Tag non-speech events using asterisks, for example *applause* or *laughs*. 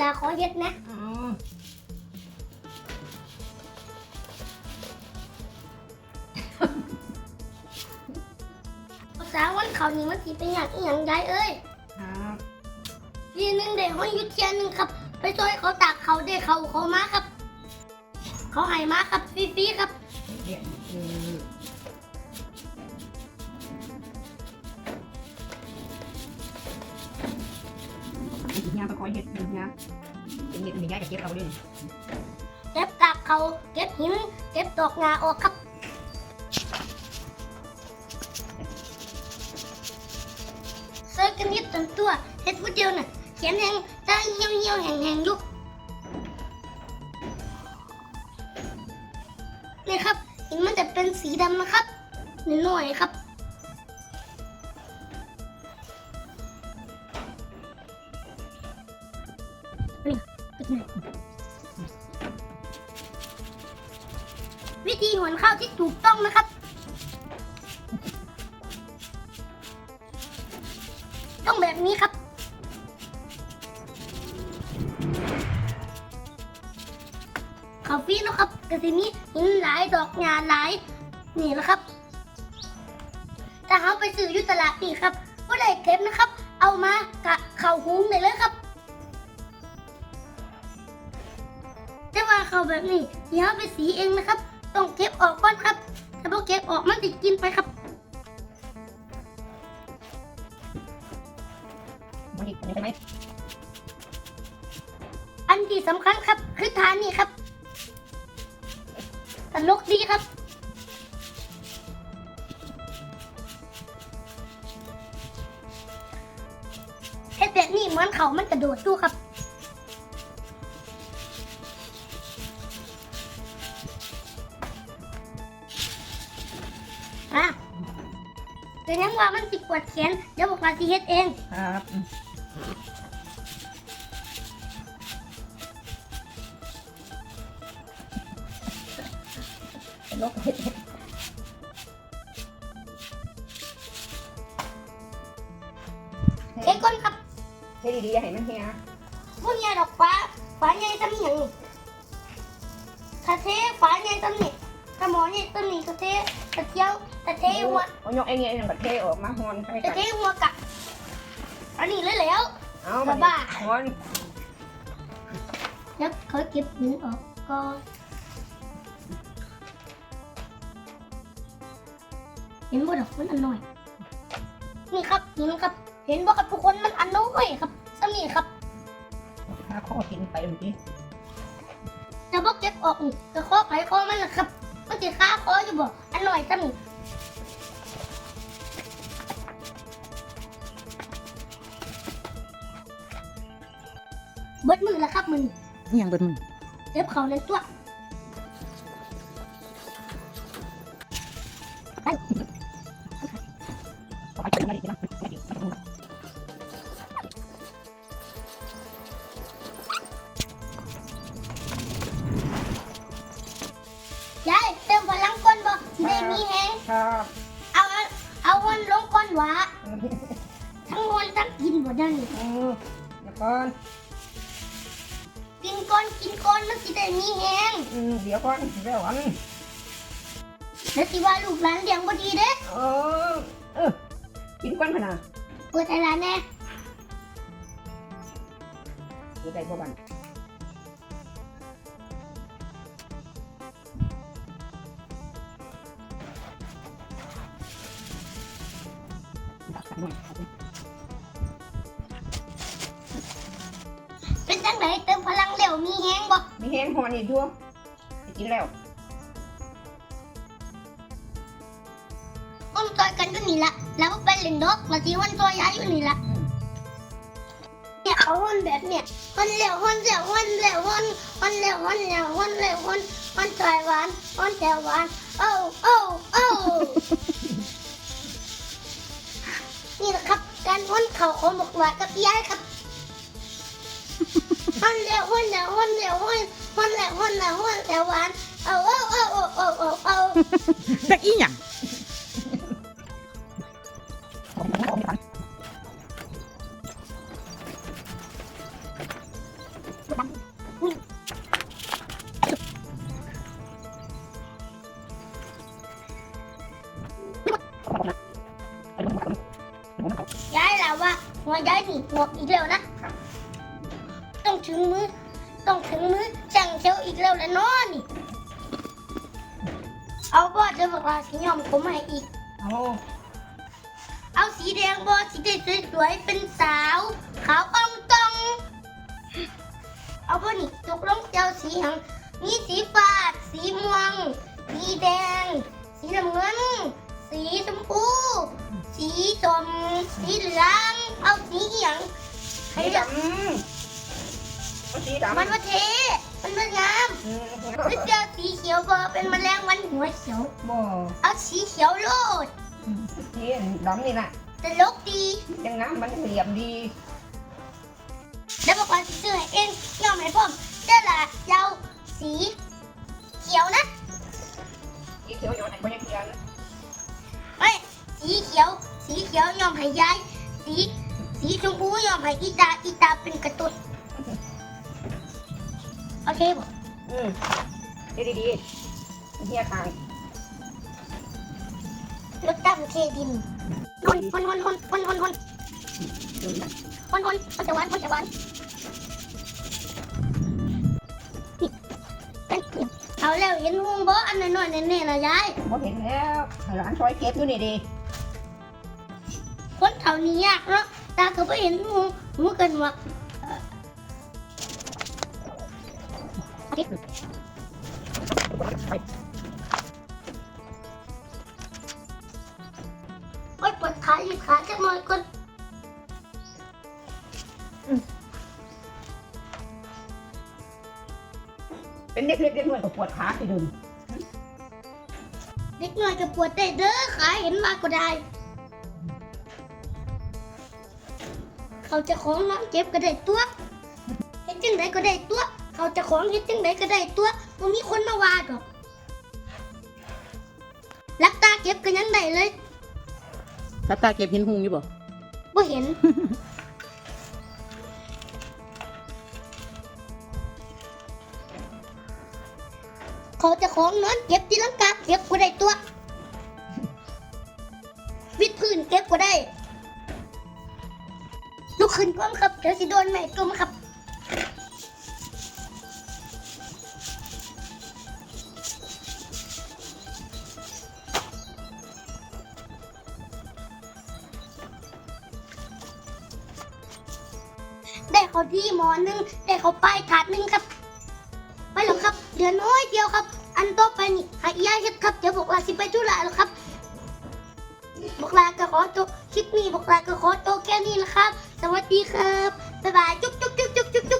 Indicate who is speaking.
Speaker 1: ลาขอเฮ็ดนะ
Speaker 2: อ๋อ
Speaker 1: ภาษาวันเขานี่มันสิเป็นอย่างอีหยังยายเอ้ย
Speaker 2: ครับ
Speaker 1: ทีหนึงเด็กห้อยอยุดเทียนหนึงครับ ไปช่วยเขาตากเขาได้เขาเขามาครับ เขาให้มาครับฟรีๆครับ
Speaker 2: เรียนเอ ย่างก็คอยเห็ดอีกอย่างเป็นเห็ดมีย่าจะเก็บเอาด้วยนี่
Speaker 1: เก็บกากเขาเก็บหิน เก็บดอกงาออกครับเซิร์กันนิดตันตัวเฮ็ดผู้เดียวน่ะเขียนแหงตาเหี่ยวเหี่ยวแหงแหงๆยุกนี่ครับหินมันจะเป็นสีดำนะครับนิดหน่อยครับ ธีหวนข้าวที่ถูกต้องนะครับ ต้องแบบนี้ครับเขาฟรีนะครับกระสิมีหินหลายดอกงานหลายนี่แหละครับ ถ้าเขาไปซื้ออยุตลาดนี่ครับผู้ใดเก็บนะครับ เอามากะเข่าหุ้งได้เลยครับแต่ว่าเขาแบบนี้เดี๋ยวเอาไปสีเองนะครับ ต้องเก็บออกก่อนครับ ถ้าพอเก็บออกมันจะกินไปครับ
Speaker 2: มันอีกอันนี้ใช่ไหม
Speaker 1: อันที่สำคัญครับ คือทานนี่ครับตลกดีครับเฮ็ดแบบนี้เหมือนเขามันกระโดดดูครับ อะเดี๋ยวยังว่ามันติดปวดแขนเดี๋ยวบอกว่าสิเฮ็ดเอง
Speaker 2: ครับอืมเป็นโรคเห็ดเห็ด
Speaker 1: เฮ็ดก่อนครับ
Speaker 2: เห็ดดีๆอย่าให้มันเหี่ย
Speaker 1: พวกเนี้ยดอกฟ้าฟ้าใหญ่ตำหยังกระเทฟ้าใหญ่ตำนี่ก ระหมอใหญ่ตำนี่กระเทกระเทียวกระเทหัว
Speaker 2: เอายกไอ้เนี่ยอย่างแบบเทออกมาหอนไป
Speaker 1: กระ
Speaker 2: กัน
Speaker 1: เทหัวกะอันนี้เลยแล้ว
Speaker 2: เอา
Speaker 1: กระบ้า
Speaker 2: หอน
Speaker 1: แล้วเขาเก็บหินออกก่อนเห็นบ่ดอกมันอันน้อย นี่ครับหินครับ เห็นบ่ครับทุกคนมันอันน้อยครับสำนี่ครับ
Speaker 2: ถ้าข้อกินไปเมื่อกี้
Speaker 1: จะบ่เก็บออกนี่จะข้อไขข้อมันนะครับ อันน้อยสำนี่เบิดมือแล้วครับมือ
Speaker 2: นี่ยังเบิดมึง
Speaker 1: เก็บเขาในตัว
Speaker 2: ครับ
Speaker 1: เอาอันเอาวันลงก้นหวาทั้งวันทั้งกินบ่ได้นี่
Speaker 2: เออเดี๋ยวก่อน
Speaker 1: กินก้อนกินก้อนมันสิได้มีแฮง
Speaker 2: อืมเดี๋ยวก่อนเดี๋ยวก่อน
Speaker 1: แล้วสิว่าลูกหลานเลี้ยงบ่ดีเด้
Speaker 2: เออเออกินก่อนขนาด
Speaker 1: เปิดไอ้ร้านแน่
Speaker 2: เดี๋ยวได้พวกมัน หน่อยครับ
Speaker 1: เป็นจังไดเติมพลังเร็วมีแฮงบ่
Speaker 2: มีแห้งหอนอีกด้วยจะกินแล้ว
Speaker 1: อ้อมซอยกันก็นี่ละแล้วบ่ไปเล่นดอกมาสิวันซอยยายอยู่นี่ละเนี่ยเขาฮอนแบบเนี่ยฮอนเร็วฮอนเร็วฮอนเร็วฮอนฮอนเร็วฮอนเร็วฮอนเร็วฮอนฮอนซอยหวานฮอนแจ่วหวานโอ้โอ้โอ้ ăn con khẩu có một loại các giái các *laughs* hôn lẹ hôn lẹ hôn lẹ hôn hôn lẹ hôn lẹ hôn lẹ hoàn ô ô ô ô ô ô ô các ý nhỉ Dạ วห้นแล้วห้นแล้วห้นห้นแล้วห้นแล้วห้นแล้วหวานเอาเอาเอาเอาเอาเอาเอา
Speaker 3: จักอีหยัง
Speaker 2: เห
Speaker 1: มวกอีกแล้วนะ ต้องถึงมือต้องถึงมือช่างเชียวอีกแล้วละเน้อนี่ เอาบอดจะบอกว่าสียอมผมให้อีก
Speaker 2: เอา
Speaker 1: เอาสีแดงบอสีได้สวยๆเป็นสาวขาวอ่องตองเอาบอนี่ตกลงเจ้าสีหยังมีสีฟ้าสีม่วง สีแดง สีน้ำเงิน สีชมพู สีส้มสีเหลืองเอาสีอหย่าง
Speaker 2: สีดำเอาสีดำ
Speaker 1: มันว่าเทมันว่างาม
Speaker 2: อืม
Speaker 1: หรือเจอสีเขียวบอเป็นแมลงวันหัวเขียว
Speaker 2: บ่
Speaker 1: เอาสีเขียวโลด
Speaker 2: สีดำนี่น่ะ
Speaker 1: ตลกดี
Speaker 2: ยังน้ำมันเหลี่ยมดี
Speaker 1: แล้วบอกว่าสิซื้อให้เองยอมให้พ่อมเจ้าละยาวสีเขียวนะ
Speaker 2: สีเขียวอยู่ไหนบ่ยังเขียน
Speaker 1: ไม่สีเขียว สีเขียวยอมให้ยาย สีสีชมพูยอมให้อีตาอีตาเป็นกระตุนโอเคบ่
Speaker 2: อืมดีดีๆเฮียทาง
Speaker 1: รถตั้งเทดินคนคนคนคนคนคนคน
Speaker 2: ดูนะ
Speaker 1: คนคนคนจะหวานคนจะหวานนี่เป็นเอาแล้วเห็นวงบ่อันน้อยๆแน่ๆนะยาย
Speaker 2: บ่เห็นแล้วให้หลานซอยเก็บอยู่นี่ดี
Speaker 1: คนแถวนี้ยากเนาะตาก็ไม่เห็นหมูหมูกันว่าเอ่ออาทิตย์โอ๊ยปวดขาหยุดขาจักหน่อยก่อน
Speaker 2: เป็นเด็กเล็กเด็กน้อยก็ปวดขาไปดิน
Speaker 1: เด็กหน่อยก็ปวดได้เด้อขาเห็นมาก็ได้ เขาจะของน้องเจ็บก็ได้ตัวเห็นจังไดก็ได้ตัว เขาจะของเห็นจังไดก็ได้ตัวมันมีคนมาว่าดอกลักตาเก็บก็ยังได้เลย
Speaker 3: ตาตาเก็บเห็นหุงอยู่บ่
Speaker 1: บ่เห็น เขาจะของนอนเก็บที่ลังกาเก็บก็ได้ตัว วิดพื้นเก็บก็ได้ลุก ขึ้นก่อนครับเดี๋ยวสิโดนแม่กลมครับได้เขาที่หมอหนึ่งได้เขาไปถาดหนึ่งครับ ไปแล้วครับเหลือน้อยเดียวครับ อันต่อไปนี่หายายเฮ็ดครับเดี๋ยวบอกลาสิไปธุระแล้วครับบอกลาก็ขอตัวคลิปนี้บอกลาก็ขอตัวแค่นี้แหละครับ สวัสดีครับบ๊ายบายจุ๊บจุ๊บจุ๊บจุ๊บจุ๊บ